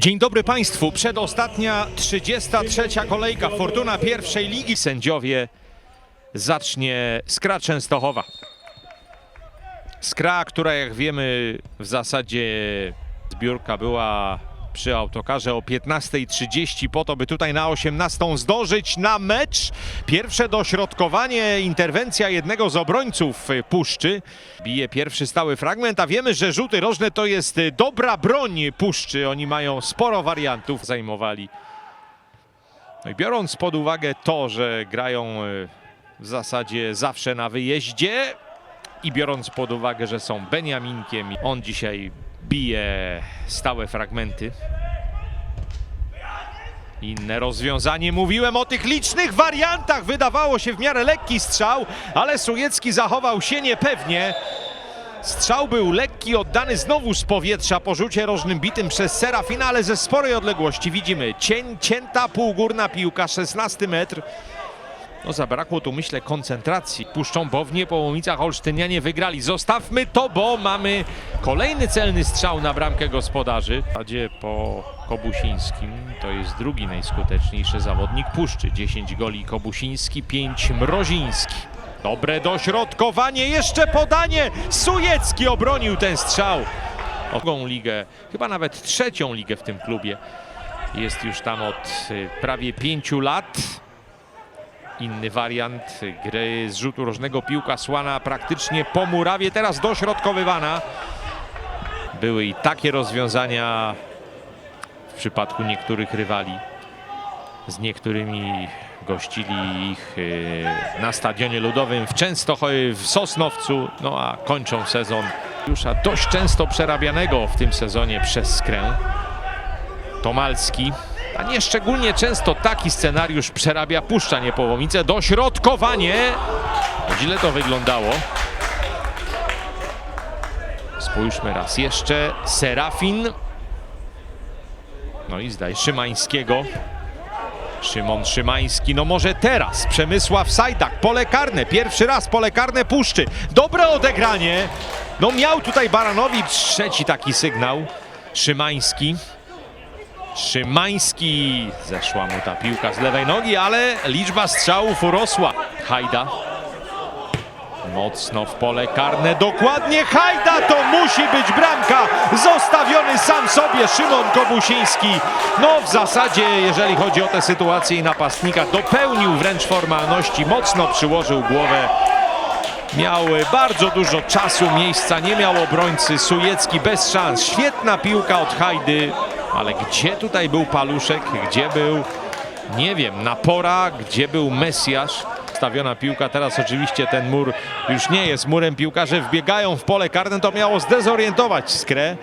Dzień dobry Państwu. Przedostatnia 33. kolejka Fortuna pierwszej ligi. Sędziowie zacznie Skra Częstochowa. Skra, która jak wiemy w zasadzie zbiórka była przy autokarze o 15.30 po to, by tutaj na 18 zdążyć na mecz. Pierwsze dośrodkowanie, interwencja jednego z obrońców Puszczy. Bije pierwszy stały fragment, a wiemy, że rzuty rożne to jest dobra broń Puszczy. Oni mają sporo wariantów, zajmowali. No i biorąc pod uwagę to, że grają e, w zasadzie zawsze na wyjeździe i biorąc pod uwagę, że są Beniaminkiem, on dzisiaj bije stałe fragmenty. Inne rozwiązanie. Mówiłem o tych licznych wariantach. Wydawało się w miarę lekki strzał, ale Sujecki zachował się niepewnie. Strzał był lekki, oddany znowu z powietrza po rzucie rożnym bitym przez Serafina, ale ze sporej odległości widzimy cień, cięta półgórna piłka, 16 metr. No zabrakło tu myślę koncentracji. Puszczą, bo w Niepołomicach Olsztynianie wygrali. Zostawmy to, bo mamy kolejny celny strzał na bramkę gospodarzy. W zasadzie po Kobusińskim to jest drugi najskuteczniejszy zawodnik Puszczy. 10 goli Kobusiński, 5 Mroziński. Dobre dośrodkowanie, jeszcze podanie. Sujecki obronił ten strzał. Drugą ligę, chyba nawet trzecią ligę w tym klubie. Jest już tam od y, prawie pięciu lat. Inny wariant gry z rzutu rożnego piłka słana praktycznie po murawie, teraz dośrodkowywana. Były i takie rozwiązania w przypadku niektórych rywali. Z niektórymi gościli ich e, na Stadionie Ludowym w Częstochowie, w Sosnowcu, no a kończą sezon już a dość często przerabianego w tym sezonie przez Skrę. Tomalski, a nie często taki scenariusz przerabia Puszcza Niepołomice. Dośrodkowanie. Źle to wyglądało. Spójrzmy raz jeszcze. Serafin. No i zdaje Szymańskiego. Szymon Szymański, no może teraz Przemysław Sajdak, pole karne, pierwszy raz pole karne puszczy. Dobre odegranie. No miał tutaj Baranowicz trzeci taki sygnał. Szymański. Szymański. Zeszła mu ta piłka z lewej nogi, ale liczba strzałów urosła. Hajda. Mocno w pole karne. Dokładnie Hajda to musi być bramka. Zostawiony sam sobie Szymon Kobusiński. No w zasadzie, jeżeli chodzi o tę sytuację i napastnika, dopełnił wręcz formalności. Mocno przyłożył głowę. Miał bardzo dużo czasu, miejsca, nie miał obrońcy. Sujecki bez szans. Świetna piłka od Hajdy. Ale gdzie tutaj był Paluszek? Gdzie był, nie wiem, Napora? Gdzie był Mesjasz? Stawiona piłka, teraz oczywiście ten mur już nie jest murem. Piłkarze wbiegają w pole karne, to miało zdezorientować Skrę.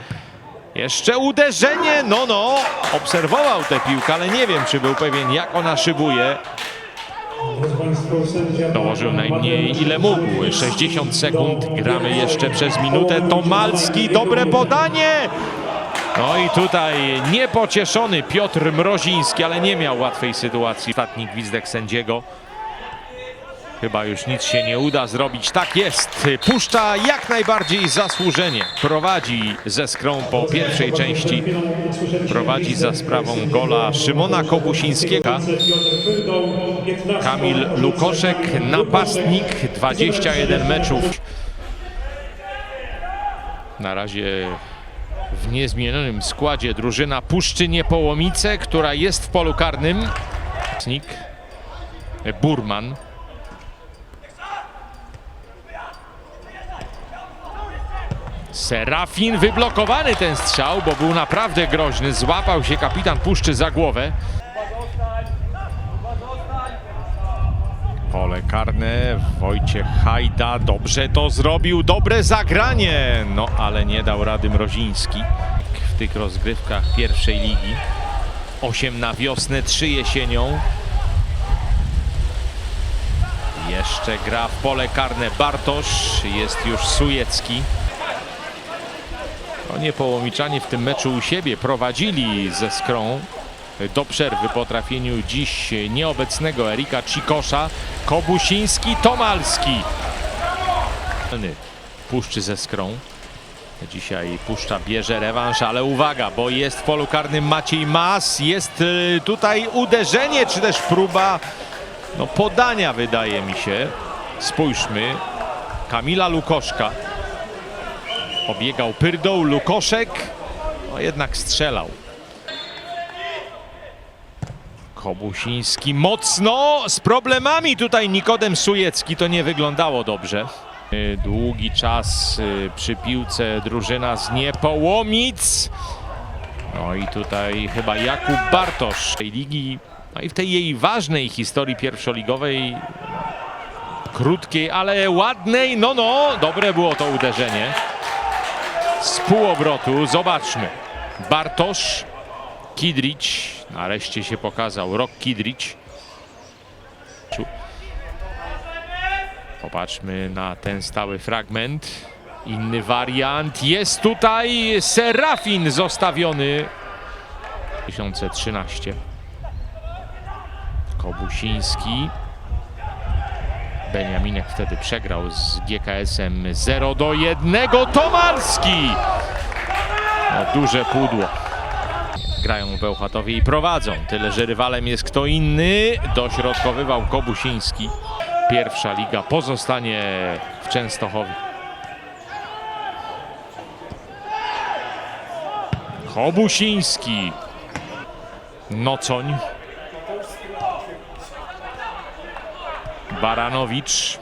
Jeszcze uderzenie, no no, obserwował tę piłkę, ale nie wiem, czy był pewien, jak ona szybuje. Dołożył najmniej ile mógł. 60 sekund, gramy jeszcze przez minutę. Tomalski, dobre podanie! No i tutaj niepocieszony Piotr Mroziński, ale nie miał łatwej sytuacji. Ostatni gwizdek sędziego. Chyba już nic się nie uda zrobić. Tak jest. Puszcza jak najbardziej zasłużenie. Prowadzi ze skrą po pierwszej części. Prowadzi za sprawą gola Szymona Kobusińskiego. Kamil Lukoszek, napastnik, 21 meczów. Na razie w niezmienionym składzie drużyna Puszczy Niepołomice, która jest w polu karnym. Snik Burman. Serafin wyblokowany ten strzał, bo był naprawdę groźny. Złapał się kapitan Puszczy za głowę. Pole karne, Wojciech Hajda dobrze to zrobił, dobre zagranie, no ale nie dał rady Mroziński w tych rozgrywkach pierwszej ligi. 8 na wiosnę, 3 jesienią. Jeszcze gra w pole karne Bartosz, jest już Sujecki. No Niepołomiczanie w tym meczu u siebie prowadzili ze skrą do przerwy po trafieniu dziś nieobecnego Erika Cikosza. Kobusiński, Tomalski. Puszczy ze skrą. Dzisiaj Puszcza bierze rewanż, ale uwaga, bo jest w polu karnym Maciej Mas, jest y, tutaj uderzenie, czy też próba no, podania wydaje mi się. Spójrzmy, Kamila Lukoszka. Obiegał Pyrdą, Lukoszek, no jednak strzelał. Kobusiński mocno z problemami tutaj Nikodem Sujecki, to nie wyglądało dobrze. Y, Długi czas y, przy piłce drużyna z Niepołomic. No i tutaj chyba Jakub Bartosz tej ligi, no i w tej jej ważnej historii pierwszoligowej, krótkiej, ale ładnej, no no, dobre było to uderzenie. Z półobrotu, zobaczmy. Bartosz, Kidrić, nareszcie się pokazał, Rok Kidrić. Popatrzmy na ten stały fragment. Inny wariant. Jest tutaj Serafin zostawiony. 2013. Kobusiński. Beniaminek wtedy przegrał z GKS-em 0 do 1. Tomalski! No, duże pudło. Grają w Bełchatowie i prowadzą. Tyle, że rywalem jest kto inny. Dośrodkowywał Kobusiński. Pierwsza liga pozostanie w Częstochowie. Kobusiński. Nocoń. Baranowicz.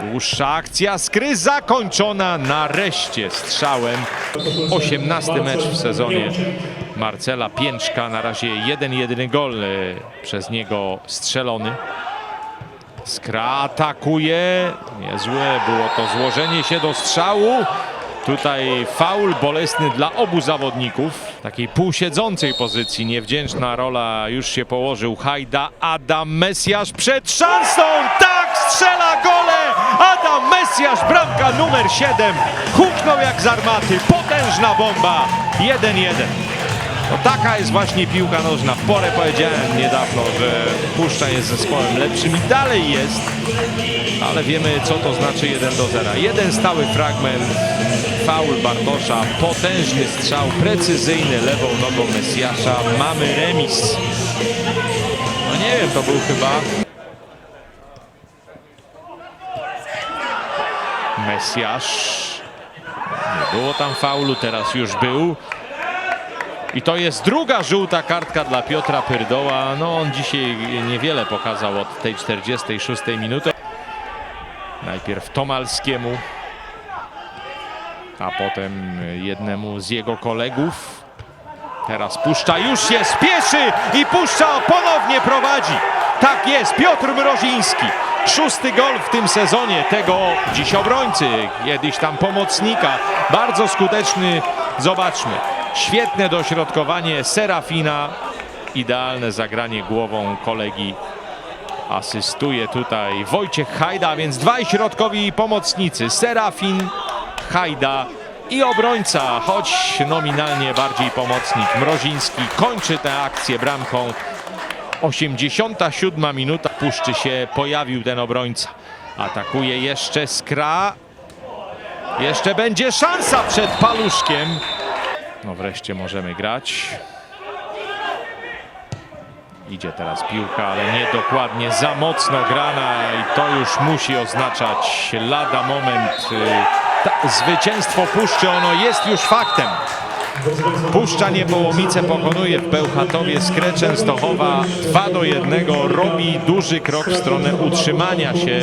Dłuższa akcja, skry zakończona nareszcie strzałem. 18 mecz w sezonie Marcela Pięczka. Na razie jeden jedyny gol e, przez niego strzelony. Skra atakuje. Niezłe było to złożenie się do strzału. Tutaj faul bolesny dla obu zawodników. W takiej półsiedzącej pozycji. Niewdzięczna rola już się położył. Hajda, Adam Mesjasz przed szansą. Tak strzela gole. Adam Mesjasz, bramka numer 7. Huknął jak z armaty. Potężna bomba. 1-1. No taka jest właśnie piłka nożna. W porę powiedziałem niedawno, że Puszcza jest zespołem lepszym i dalej jest. Ale wiemy, co to znaczy 1 do 0. Jeden stały fragment, faul Bartosza, potężny strzał, precyzyjny lewą nogą Mesjasza. Mamy remis. No nie wiem, to był chyba... Mesjasz. Nie było tam faulu, teraz już był. I to jest druga żółta kartka dla Piotra Pyrdoła. No on dzisiaj niewiele pokazał od tej 46 minuty. Najpierw Tomalskiemu, a potem jednemu z jego kolegów. Teraz Puszcza już się spieszy i Puszcza ponownie prowadzi. Tak jest, Piotr Mroziński. Szósty gol w tym sezonie tego dziś obrońcy, kiedyś tam pomocnika. Bardzo skuteczny, zobaczmy. Świetne dośrodkowanie Serafina. Idealne zagranie głową kolegi. Asystuje tutaj Wojciech Hajda, więc dwaj środkowi pomocnicy. Serafin, Hajda i obrońca, choć nominalnie bardziej pomocnik. Mroziński kończy tę akcję bramką. 87 minuta. Puszczy się, pojawił ten obrońca. Atakuje jeszcze Skra. Jeszcze będzie szansa przed Paluszkiem. No wreszcie możemy grać. Idzie teraz piłka, ale niedokładnie, za mocno grana i to już musi oznaczać lada moment. y, Ta, zwycięstwo Puszczy, ono jest już faktem. Puszcza Niepołomice pokonuje w Bełchatowie Skrę Częstochowa 2 do 1. Robi duży krok w stronę utrzymania się